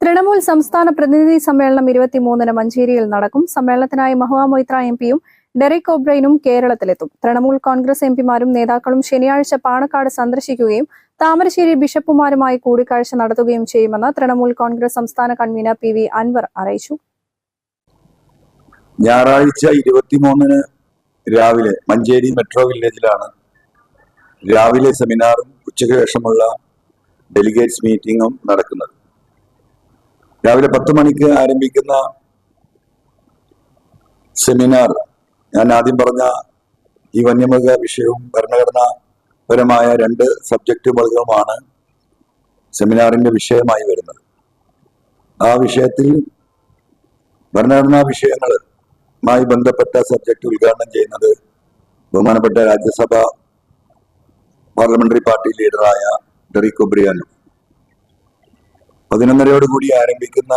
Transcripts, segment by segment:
തൃണമൂൽ സംസ്ഥാന പ്രതിനിധി സമ്മേളനം ഇരുപത്തിമൂന്നിന് മഞ്ചേരിയിൽ നടക്കും. സമ്മേളനത്തിനായി മഹുവ മൊയ്ത്ര എം പിയും ഡെറിക് ഒബ്രൈനും കേരളത്തിലെത്തും. തൃണമൂൽ കോൺഗ്രസ് എംപിമാരും നേതാക്കളും ശനിയാഴ്ച പാണക്കാട് സന്ദർശിക്കുകയും താമരശ്ശേരി ബിഷപ്പുമാരുമായി കൂടിക്കാഴ്ച നടത്തുകയും ചെയ്യുമെന്ന് തൃണമൂൽ കോൺഗ്രസ് സംസ്ഥാന കൺവീനർ പി വി അൻവർ അറിയിച്ചു. ഞായറാഴ്ച ഇരുപത്തിമൂന്നിന് രാവിലെ മഞ്ചേരി മെട്രോ വില്ലേജിലാണ് രാവിലെ സെമിനാറും ഉച്ചയ്ക്ക് ശേഷമുള്ള ഡെലിഗേറ്റ്സ് മീറ്റിംഗും നടക്കുന്നത്. രാവിലെ പത്ത് മണിക്ക് ആരംഭിക്കുന്ന സെമിനാർ ഞാൻ ആദ്യം പറഞ്ഞ ഈ വന്യമൃഗ വിഷയവും ഭരണഘടനാപരമായ രണ്ട് സബ്ജക്റ്റുകളുമാണ് സെമിനാറിന്റെ വിഷയമായി വരുന്നത്. ആ വിഷയത്തിൽ ഭരണഘടനാ വിഷയങ്ങളുമായി ബന്ധപ്പെട്ട സബ്ജക്ട് ഉദ്ഘാടനം ചെയ്യുന്നത് ബഹുമാനപ്പെട്ട രാജ്യസഭ പാർലമെന്ററി പാർട്ടി ലീഡറായ ഡെറിക് ഒബ്രിയാനു പതിനൊന്നരയോടുകൂടി ആരംഭിക്കുന്ന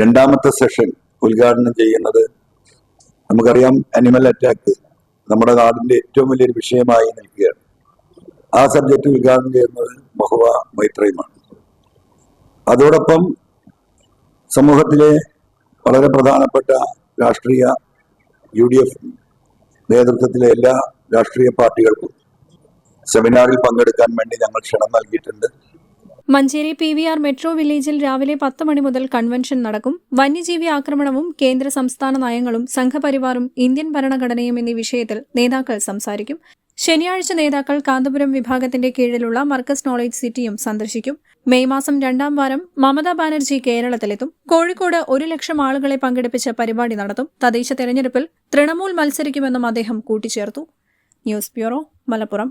രണ്ടാമത്തെ സെഷൻ ഉദ്ഘാടനം ചെയ്യുന്നത് നമുക്കറിയാം അനിമൽ അറ്റാക്ക് നമ്മുടെ നാടിന്റെ ഏറ്റവും വലിയൊരു വിഷയമായി നിൽക്കുകയാണ്. ആ സബ്ജക്ട് ഉദ്ഘാടനം ചെയ്യുന്നത് മഹുവ മൈത്രയുമാണ്. അതോടൊപ്പം സമൂഹത്തിലെ വളരെ പ്രധാനപ്പെട്ട രാഷ്ട്രീയ യു ഡി എഫ് നേതൃത്വത്തിലെ എല്ലാ രാഷ്ട്രീയ പാർട്ടികൾക്കും സെമിനാറിൽ പങ്കെടുക്കാൻ വേണ്ടി ഞങ്ങൾ ക്ഷണം നൽകിയിട്ടുണ്ട്. Manjeri P V R metro വില്ലേജിൽ രാവിലെ പത്ത് മണി മുതൽ കൺവെൻഷൻ നടക്കും. വന്യജീവി ആക്രമണവും കേന്ദ്ര സംസ്ഥാന നയങ്ങളും സംഘപരിവാറും ഇന്ത്യൻ ഭരണഘടനയും എന്നീ വിഷയത്തിൽ നേതാക്കൾ സംസാരിക്കും. ശനിയാഴ്ച നേതാക്കൾ കാന്തപുരം വിഭാഗത്തിന്റെ കീഴിലുള്ള മർക്കസ് നോളേജ് സിറ്റിയും സന്ദർശിക്കും. മെയ് മാസം രണ്ടാം വാരം മമതാ ബാനർജി കേരളത്തിലെത്തും. കോഴിക്കോട് ഒരു ലക്ഷം ആളുകളെ പങ്കെടുപ്പിച്ച പരിപാടി നടത്തും. തദ്ദേശ തെരഞ്ഞെടുപ്പിൽ തൃണമൂൽ മത്സരിക്കുമെന്നും അദ്ദേഹം കൂട്ടിച്ചേർത്തു. News bureau Malappuram.